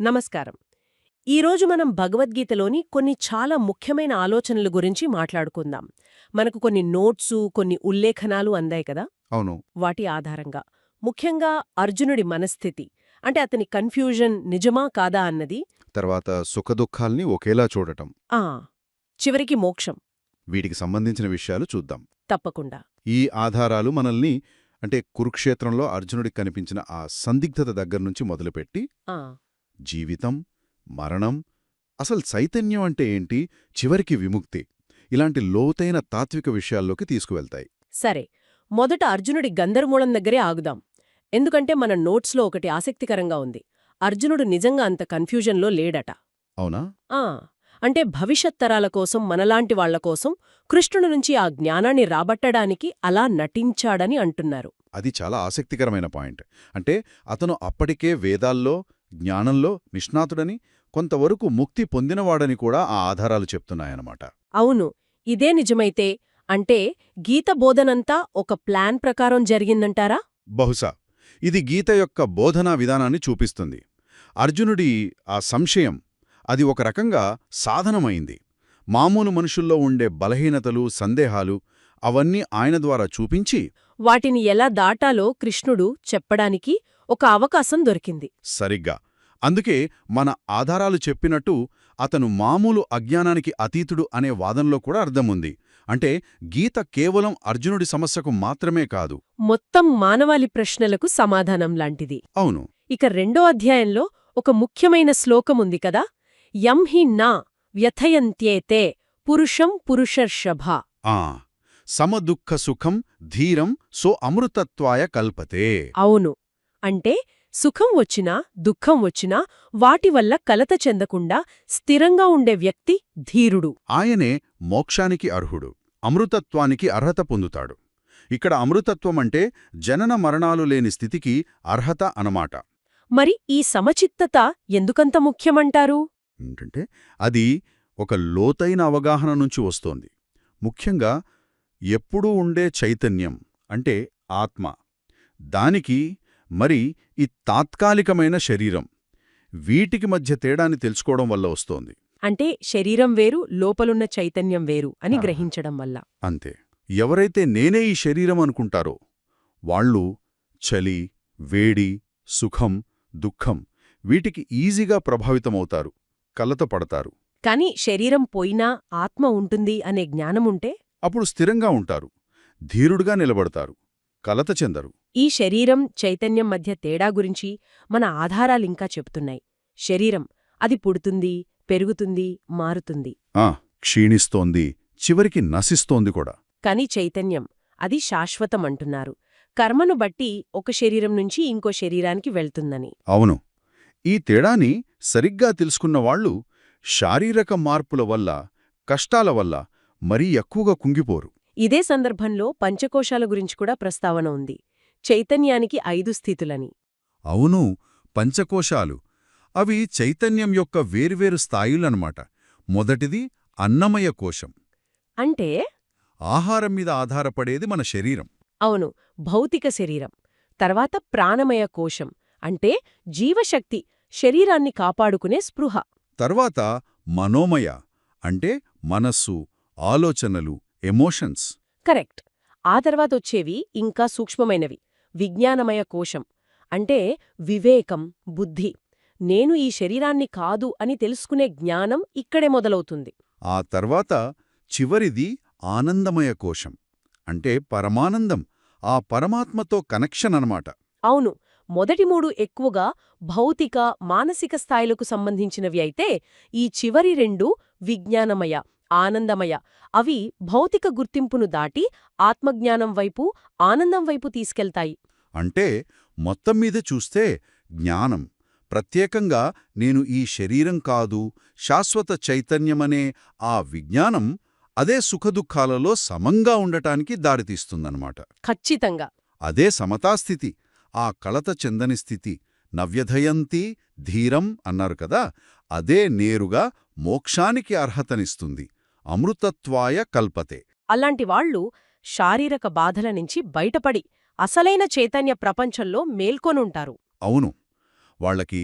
నమస్కారం. ఈరోజు మనం భగవద్గీతలోని కొన్ని చాలా ముఖ్యమైన ఆలోచనల గురించి మాట్లాడుకుందాం. మనకు కొన్ని నోట్సు కొన్ని ఉల్లేఖనాలు అందాయి కదా? అవును. వాటి ఆధారంగా. ముఖ్యంగా అర్జునుడి మనస్థితి. అంటే అతని కన్ఫ్యూజన్ నిజమా కాదా అన్నది. తర్వాత సుఖదుఖాల్ని ఒకేలా చూడటం. ఆ! చివరికి మోక్షం. వీటికి సంబంధించిన విషయాలు చూద్దాం. తప్పకుండా. ఈ ఆధారాలు మనల్ని అంటే కురుక్షేత్రంలో అర్జునుడికి కనిపించిన ఆ సందిగ్ధత దగ్గర్నుంచి మొదలుపెట్టి ఆ! జీవితం మరణం అసలు చైతన్యం అంటే ఏంటి? చివరికి విముక్తి. ఇలాంటి లోతైన తాత్విక విషయాల్లోకి తీసుకువెళ్తాయి. సరే మొదట అర్జునుడి గందరగోళం దగ్గరే ఆగుదాం. ఎందుకంటే మన నోట్స్లో ఒకటి ఆసక్తికరంగా ఉంది. అర్జునుడు నిజంగా అంత కన్ఫ్యూజన్లో లేడట. అవునా? ఆ అంటే భవిష్యత్ తరాల కోసం మనలాంటి వాళ్ళ కోసం కృష్ణుడి నుంచి ఆ జ్ఞానాన్ని రాబట్టడానికి అలా నటించాడని అంటున్నారు. అది చాలా ఆసక్తికరమైన పాయింట్. అంటే అతను అప్పటికే వేదాల్లో జ్ఞానంలో నిష్ణాతుడని కొంతవరకు ముక్తి పొందినవాడని కూడా ఆ ఆధారాలు చెప్తున్నాయన్నమాట. అవును ఇదే నిజమైతే అంటే గీత బోధనంతా ఒక ప్లాన్ ప్రకారం జరిగిందంటారా? బహుశా. ఇది గీత యొక్క బోధనా విధానాన్ని చూపిస్తుంది. అర్జునుడి ఆ సంశయం అది ఒక రకంగా సాధనమైంది. మామూలు మనుషుల్లో ఉండే బలహీనతలు సందేహాలు అవన్నీ ఆయన ద్వారా చూపించి వాటిని ఎలా దాటాలో కృష్ణుడు చెప్పడానికి ఒక అవకాశం దొరికింది. సరిగ్గా. అందుకే మన ఆధారాలు చెప్పినట్టు అతను మామూలు అజ్ఞానానికి అతీతుడు అనే వాదనలో కూడా అర్థముంది. అంటే గీత కేవలం అర్జునుడి సమస్యకు మాత్రమే కాదు. మొత్తం మానవాళి ప్రశ్నలకు సమాధానం లాంటిది. అవును. ఇక రెండో అధ్యాయంలో ఒక ముఖ్యమైన శ్లోకముంది కదా? యం హి నా వ్యథయంత్యేతే పురుషం పురుషర్షభ. ఆ. సమదుఃఖ సుఖం ధీరం సో అమృతత్వాయ కల్పతే. అవును. అంటే సుఖం వచ్చినా దుఃఖం వచ్చినా వాటి వల్ల కలత చెందకుండా స్థిరంగా ఉండే వ్యక్తి ధీరుడు. ఆయనే మోక్షానికి అర్హుడు అమృతత్వానికి అర్హత పొందుతాడు. ఇక్కడ అమృతత్వమంటే జనన మరణాలు లేని స్థితికి అర్హత అనమాట మరి ఈ సమచిత్తత ఎందుకంత ముఖ్యమంటారు? ఏంటంటే అది ఒక లోతైన అవగాహన నుంచి వస్తోంది. ముఖ్యంగా ఎప్పుడూ ఉండే చైతన్యం అంటే ఆత్మ. దానికి మరి ఈ తాత్కాలికమైన శరీరం వీటికి మధ్య తేడాని తెలుసుకోవడం వల్ల వస్తోంది. అంటే శరీరం వేరు లోపలున్న చైతన్యం వేరు అని. గ్రహించడం వల్ల. అంతే. ఎవరైతే నేనే ఈ శరీరం అనుకుంటారో వాళ్ళు చలి వేడి సుఖం దుఃఖం వీటికి ఈజీగా ప్రభావితమవుతారు కలత పడతారు. కాని శరీరం పోయినా ఆత్మ ఉంటుంది అనే జ్ఞానముంటే? అప్పుడు స్థిరంగా ఉంటారు ధీరుడుగా నిలబడతారు. కలత చెందరు. ఈ శరీరం చైతన్యం మధ్య తేడా గురించి మన ఆధారాలింకా చెప్తున్నాయి. శరీరం అది పుడుతుంది పెరుగుతుంది మారుతుంది. ఆ క్షీణిస్తోంది చివరికి నశిస్తోంది కూడా. కాని చైతన్యం అది శాశ్వతమంటున్నారు కర్మను బట్టి ఒక శరీరం నుంచి ఇంకో శరీరానికి వెళ్తుందని. అవును. ఈ తేడాని సరిగ్గా తెలుసుకున్న వాళ్ళు శారీరక మార్పుల వల్ల కష్టాల వల్ల మరీ ఎక్కువగా కుంగిపోరు. ఇదే సందర్భంలో పంచకోశాల గురించి కూడా ప్రస్తావన ఉంది. చైతన్యానికి ఐదు స్థితులని. అవును పంచకోశాలు. అవి చైతన్యం యొక్క వేర్వేరు స్థాయిలన్నమాట మొదటిది అన్నమయ కోశం. అంటే? ఆహారం మీద ఆధారపడేది మన శరీరం. అవును భౌతిక శరీరం. తర్వాత ప్రాణమయ కోశం. అంటే జీవశక్తి శరీరాన్ని కాపాడుకునే స్పృహ. తర్వాత మనోమయ. అంటే మనస్సు ఆలోచనలు ఎమోషన్స్. కరెక్ట్. ఆ తర్వాతొచ్చేవి ఇంకా సూక్ష్మమైనవి. విజ్ఞానమయ కోశం. అంటే వివేకం బుద్ధి. నేను ఈ శరీరాన్ని కాదు అని తెలుసుకునే జ్ఞానం ఇక్కడే మొదలవుతుంది. ఆ తర్వాత చివరిది ఆనందమయ కోశం. అంటే పరమానందం. ఆ పరమాత్మతో కనెక్షన్ అనమాట అవును. మొదటి మూడు ఎక్కువగా భౌతిక మానసిక స్థాయిలకు సంబంధించినవి అయితే ఈ చివరి రెండు విజ్ఞానమయ. ఆనందమయ. అవి భౌతిక గుర్తింపును దాటి ఆత్మజ్ఞానం వైపు ఆనందం వైపు తీసుకెళ్తాయి. అంటే మొత్తం మీద చూస్తే జ్ఞానం. ప్రత్యేకంగా నేను ఈ శరీరం కాదు శాశ్వత చైతన్యమనే ఆ విజ్ఞానం అదే సుఖదుఖాలలో సమంగా ఉండటానికి దారితీస్తుందన్నమాట. ఖచ్చితంగా. అదే సమతాస్థితి. ఆ కలత చెందని స్థితి. నవ్యధయంతి ధీరం అన్నారు కదా అదే నేరుగా మోక్షానికి అర్హతనిస్తుంది. అమృతత్వాయ కల్పతే. అలాంటి వాళ్ళు శారీరక బాధల నుంచి బయటపడి అసలైన చైతన్య ప్రపంచంలో మేల్కొనుంటారు. అవును. వాళ్ళకి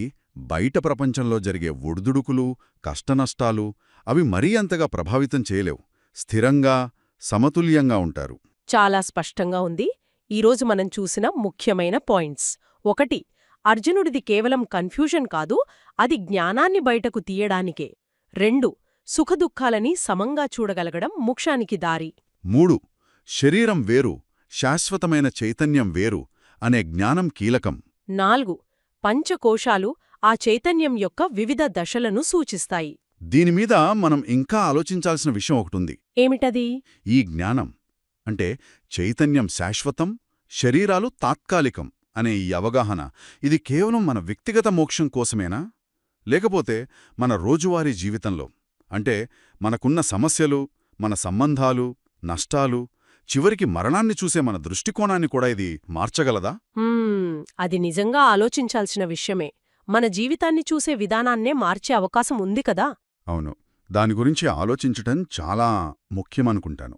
బయట ప్రపంచంలో జరిగే ఒడిదుడుకులు కష్టనష్టాలు అవి మరీ అంతగా ప్రభావితం చేయలేవు. స్థిరంగా సమతుల్యంగా ఉంటారు. చాలా స్పష్టంగా ఉంది. ఈరోజు మనం చూసిన ముఖ్యమైన పాయింట్స్. ఒకటి అర్జునుడిది కేవలం కన్ఫ్యూజన్ కాదు అది జ్ఞానాన్ని బయటకు తీయడానికే. రెండు సుఖదుఖాలని సమంగా చూడగలగడం మోక్షానికి దారి. మూడు శరీరం వేరు శాశ్వతమైన చైతన్యం వేరు అనే జ్ఞానం కీలకం. నాలుగు పంచకోశాలు ఆ చైతన్యం యొక్క వివిధ దశలను సూచిస్తాయి. దీనిమీద మనం ఇంకా ఆలోచించాల్సిన విషయం ఒకటుంది. ఏమిటది? ఈ జ్ఞానం అంటే చైతన్యం శాశ్వతం శరీరాలు తాత్కాలికం అనే ఈ అవగాహన ఇది కేవలం మన వ్యక్తిగత మోక్షం కోసమేనా? లేకపోతే మన రోజువారీ జీవితంలో? అంటే మనకున్న సమస్యలు మన సంబంధాలు నష్టాలు చివరికి మరణాన్ని చూసే మన దృష్టికోణాన్ని కూడా ఇది మార్చగలదా? అది నిజంగా ఆలోచించాల్సిన విషయమే. మన జీవితాన్ని చూసే విధానాన్నే మార్చే అవకాశం ఉంది కదా? అవును. దాని గురించి ఆలోచించటం చాలా ముఖ్యమనుకుంటాను.